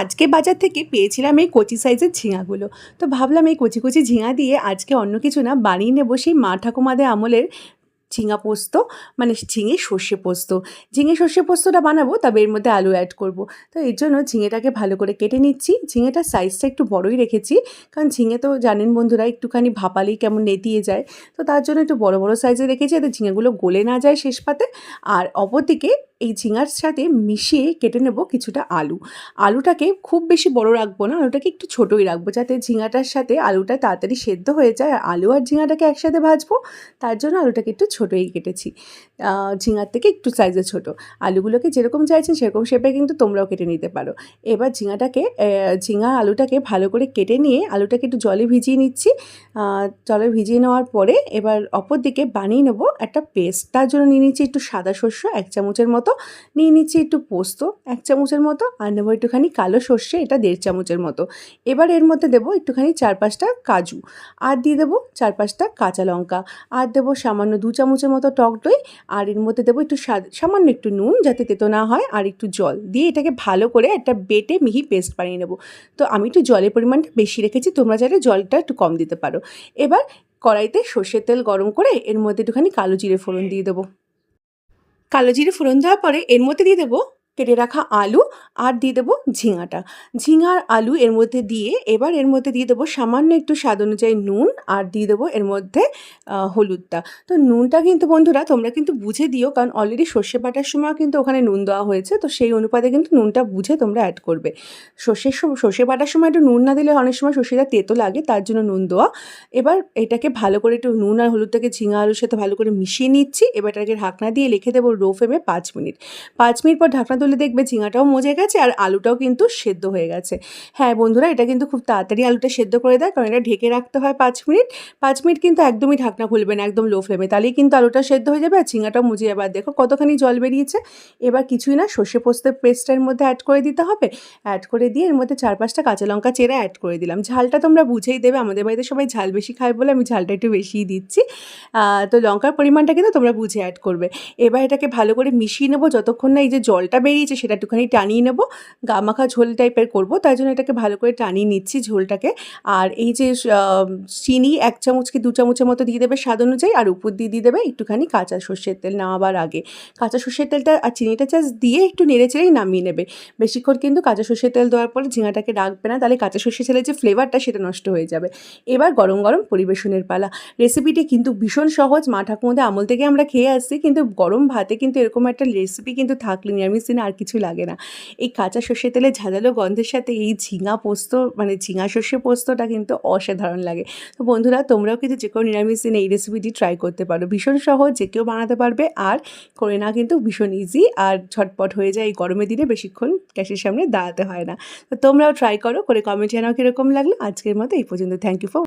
আজকে বাজার থেকে পেয়েছিলাম এই কচি সাইজের ঝিঙাগুলো। তো ভাবলাম এই কচি কচি ঝিঙা দিয়ে আজকে অন্য কিছু না, বানিয়ে নেব সেই মা ঠাকুমাদের আমলের ঝিঙা পোস্ত মানে ঝিঙে সর্ষে পোস্ত। ঝিঙে সর্ষে পোস্তটা বানাবো, তবে এর মধ্যে আলু অ্যাড করব। তো এর জন্য ঝিঙেটাকে ভালো করে কেটে নিচ্ছি। ঝিঙেটার সাইজটা একটু বড়ই রেখেছি, কারণ ঝিঙে তো জানেন বন্ধুরা, একটুখানি ভাপালেই কেমন নেতিয়ে যায়। তো তার জন্য একটু বড় বড় সাইজে রেখেছি, যাতে ঝিঙেগুলো গলে না যায় শেষ পাতে। আর অপরদিকে এই ঝিঙার সাথে মিশিয়ে কেটে নেব কিছুটা আলু। আলুটাকে খুব বেশি বড় রাখব না, আলুটাকে একটু ছোটোই রাখব যাতে ঝিঙাটার সাথে আলুটা তাড়াতাড়ি সেদ্ধ হয়ে যায়। আর আলু আর ঝিঙাটাকে একসাথে ভাজবো, তার জন্য আলুটাকে একটু ছোটোই কেটেছি। ঝিঙার থেকে একটু সাইজে ছোট। আলুগুলোকে যেরকম চাইছেন সেরকম শেপে কিন্তু তোমরাও কেটে নিতে পারো। এবার ঝিঙাটাকে ঝিঙা আলুটাকে ভালো করে কেটে নিয়ে আলুটাকে একটু জলে ভিজিয়ে নিচ্ছি। জলে ভিজিয়ে নেওয়ার পরে এবার অপর দিকে বানিয়ে নেব একটা পেস্ট তার জন্য নিয়ে নিচ্ছি একটু সাদা শস্য এক চামচের মতো নিয়ে নিচ্ছি একটু পোস্ত, এক চামচের মতো, আর নেব একটুখানি কালো সর্ষে, এটা দেড় চামচের মতো। এবার এর মধ্যে দেবো একটুখানি চার পাঁচটা কাজু, আর দিয়ে দেবো চার পাঁচটা কাঁচা লঙ্কা, আর দেবো সামান্য দু চামচের মতো টক দই, আর এর মধ্যে দেবো একটু সামান্য একটু নুন যাতে তেতো না হয়, আর একটু জল। দিয়ে এটাকে ভালো করে একটা বেটে মিহি পেস্ট বানিয়ে নেব। তো আমি একটু জলের পরিমাণটা বেশি রেখেছি, তোমরা চাইলে জলটা একটু কম দিতে পারো। এবার কড়াইতে সর্ষের তেল গরম করে এর মধ্যে একটুখানি কালো জিরে ফোড়ন দিয়ে দেবো। কালো জিরে ফোড়ন দেওয়ার পরে এর মধ্যে দিয়ে দেবো কেটে রাখা আলু আর দিয়ে দেবো ঝিঙাটা। ঝিঙার আলু এর মধ্যে দিয়ে এবার এর মধ্যে দিয়ে দেবো সামান্য একটু স্বাদ অনুযায়ী নুন আর দিয়ে দেবো এর মধ্যে হলুদটা। তো নুনটা কিন্তু বন্ধুরা তোমরা কিন্তু বুঝে দিও কারণ অলরেডি সর্ষে বাটার সময় কিন্তু ওখানে নুন দেওয়া হয়েছে, তো সেই অনুপাতে কিন্তু নুনটা বুঝে তোমরা অ্যাড করবে। সর্ষের সর্ষে বাটার সময় একটু নুন না দিলে অনেক সময় সর্ষেটা তেতো লাগে, তার জন্য নুন দেওয়া। এবার এটাকে ভালো করে একটু নুন আর হলুদটাকে ঝিঙা আলুর সাথে ভালো করে মিশিয়ে নিচ্ছি, এবার এটাকে ঢাকনা দিয়ে লিখে দেবো লো ফ্লেমে পাঁচ মিনিট। পাঁচ মিনিট পর ঢাকনা তুলে দেখবে ঝিঙাটাও মজে গেছে আর আলুটাও কিন্তু সেদ্ধ হয়ে গেছে। হ্যাঁ বন্ধুরা, এটা কিন্তু খুব তাড়াতাড়ি আলুটা সেদ্ধ করে দেয়, কারণ এটা ঢেকে রাখতে হয় পাঁচ মিনিট। পাঁচ মিনিট কিন্তু একদমই ঢাকনা খুলবে না, একদম লো ফ্লেমে তাহলেই কিন্তু আলুটা সেদ্ধ হয়ে যাবে আর ঝিঙাটাও মুজে যাবে। আর দেখো কতখানি জল বেরিয়েছে। এবার কিছুই না, সর্ষে পোস্তের পেস্টের মধ্যে অ্যাড করে দিতে হবে। অ্যাড করে দিয়ে এর মধ্যে চার পাঁচটা কাঁচা লঙ্কা চেরা অ্যাড করে দিলাম। ঝালটা তোমরা বুঝেই দেবে, আমাদের বাড়িতে সবাই ঝাল বেশি খায় বলে আমি ঝালটা একটু বেশিই দিচ্ছি। তো লঙ্কার পরিমাণটা কিন্তু তোমরা বুঝে অ্যাড করবে। এবার এটাকে ভালো করে মিশিয়ে নেব, যতক্ষণ না এই যে জলটা বেরিয়েছে সেটা একটুখানি টানিয়ে নেব। গামাখা ঝোল টাইপের করব, তাই জন্য এটাকে ভালো করে টানিয়ে নিচ্ছি ঝোলটাকে। আর এই যে চিনি এক চামচ কি দু চামচের মতো দিয়ে দেবে স্বাদ অনুযায়ী, আর উপর দিয়ে দিয়ে দেবে একটুখানি কাঁচা সর্ষের তেল নামাবার আগে। কাঁচা সর্ষের তেলটা আর চিনিটা চাষ দিয়ে একটু নেড়ে চেড়েই নামিয়ে নেবে। বেশিক্ষণ কিন্তু কাঁচা সর্ষের তেল দেওয়ার পরে ঝিঙাটাকে রাখবে না, তাহলে কাঁচা সর্ষের তেলের যে ফ্লেভারটা সেটা নষ্ট হয়ে যাবে। এবার গরম গরম পরিবেশনের পালা। রেসিপিটি কিন্তু ভীষণ সহজ। মা ঠাকুমাদের আমল থেকে আমরা খেয়ে আসছি, কিন্তু গরম ভাতে কিন্তু এরকম একটা রেসিপি কিন্তু থাকলে নিরামিষ দিনে আর কিছু লাগে না। এই কাঁচা সর্ষে তেলে ঝাঁঝালো গন্ধের সাথে এই ঝিঙা পোস্ত মানে ঝিঙা সর্ষে পোস্তটা কিন্তু অসাধারণ লাগে। তো বন্ধুরা, তোমরাও কিন্তু যে কোনো নিরামিষ দিনে এই রেসিপিটি ট্রাই করতে পারো। ভীষণ সহজ, যে কেউ বানাতে পারবে। আর করে না কিন্তু ভীষণ ইজি আর ঝটপট হয়ে যায় এই গরমের দিনে, বেশিক্ষণ গ্যাসের সামনে দাঁড়াতে হয় না। তো তোমরাও ট্রাই করো, করে কমেন্ট জানাও কীরকম লাগল। আজকের মতো এই পর্যন্ত। Thank you for